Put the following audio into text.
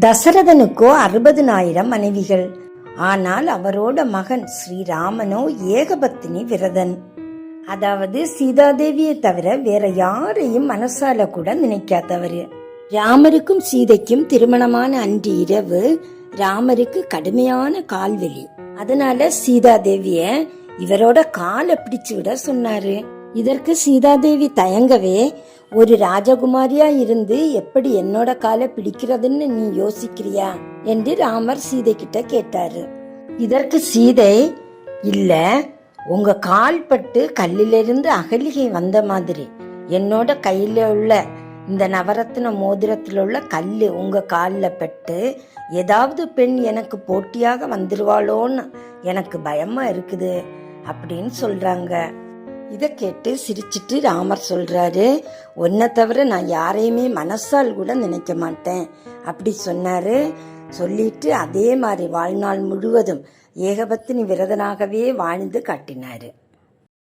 தசரதனுக்கோ அறுபதுனாயிரம் மனைவிகள். ஆனால் அவரோட மகன் ஸ்ரீராமனோ ஏகபத்தினி விரதன். அதாவது சீதாதேவியை தவிர வேற யாரையும் மனசால கூட நினைக்காதவர். ராமருக்கும் சீதைக்கும் திருமணமான அன்று இரவு ராமருக்கு கடுமையான கால்வலி. அதனால சீதாதேவிய இவரோட காலை பிடிச்சு விட சொன்னாரு. இதற்கு சீதாதேவி தயங்கவே ஒரு ராஜகுமாரியா இருந்து எப்படி என்னோட காலை பிடிக்கிறதுன்னு நீ யோசிக்கிறியா? என்று ராமர் சீதை கிட்ட கேட்டாரு. இதற்கு சீதை இல்ல உங்க கால் பட்டு கல்லிலிருந்து அகலிகை வந்த மாதிரி என்னோட கையில உள்ள இந்த நவரத்ன மோதிரத்தில் உள்ள கல் உங்க காலில் பட்டு ஏதாவது பெண் எனக்கு போட்டியாக வந்துருவாளோன்னு எனக்கு பயமா இருக்குது அப்படின்னு சொல்றாங்க. இதை கேட்டு சிரிச்சிட்டு ராமர் சொல்றாரு உன்னை தவிர நான் யாரையுமே மனசால் கூட நினைக்க மாட்டேன் அப்படி சொன்னாரு. சொல்லிட்டு அதே மாதிரி வாழ்நாள் முழுவதும் ஏகபத்தினி விரதனாகவே வாழ்ந்து காட்டினாரு.